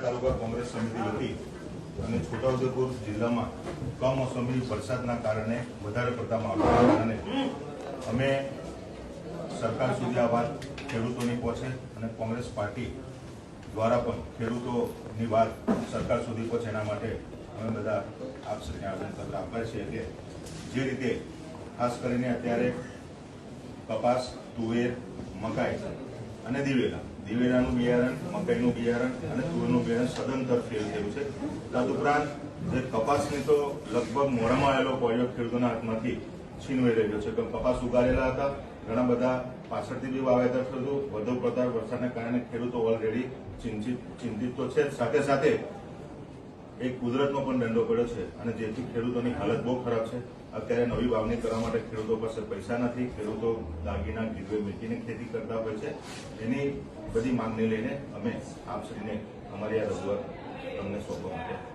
તાલુકા કોંગ્રેસ સમિતિ વતી અને છોટાઉદેપુર જિલ્લામાં કમોસમી વરસાદના કારણે વધારે પડતા માવઠાના અમે સરકાર સુધી આ વાત ખેડૂતોની પહોંચે અને કોંગ્રેસ પાર્ટી દ્વારા પણ ખેડૂતોની વાત સરકાર સુધી પહોંચે એના માટે અમે બધા આપશ્રીને આવેદનપત્ર આપીએ છીએ કે જે રીતે ખાસ કરીને અત્યારે કપાસ, તુવેર, મકાઈ અને દિવેલા દિવેલાનું બિયારણ, મકાઈનું બિયારણ અને તુવેરનું બિયારણ સદંતર ફેલ થયું છે. તદુપરાંત જે કપાસની તો લગભગ મોડામાં આવેલો કોયો ખેડૂતોના હાથમાંથી છીનવાઈ રહ્યો છે. કપાસ ઉગાડેલા હતા, ઘણા બધા પાછળથી બી વાવેતર થયું વધુ પડતા વરસાદના કારણે ખેડૂતો ઓલરેડી ચિંતિત ચિંતિત તો છે સાથે સાથે એક કુદરતનો પણ દંડો પડ્યો છે અને જેથી ખેડૂતોની હાલત બહુ ખરાબ છે. અત્યારે નવી વાવણી કરવા માટે ખેડૂતો પાસે પૈસા નથી. ખેડૂતો દાગીના, ગીરવે મૂકીને ખેતી કરતા હોય છે. એની બધી માંગને લઈને અમે આપશ્રીને અમારી આ રજૂઆત તમને સોંપવા માટે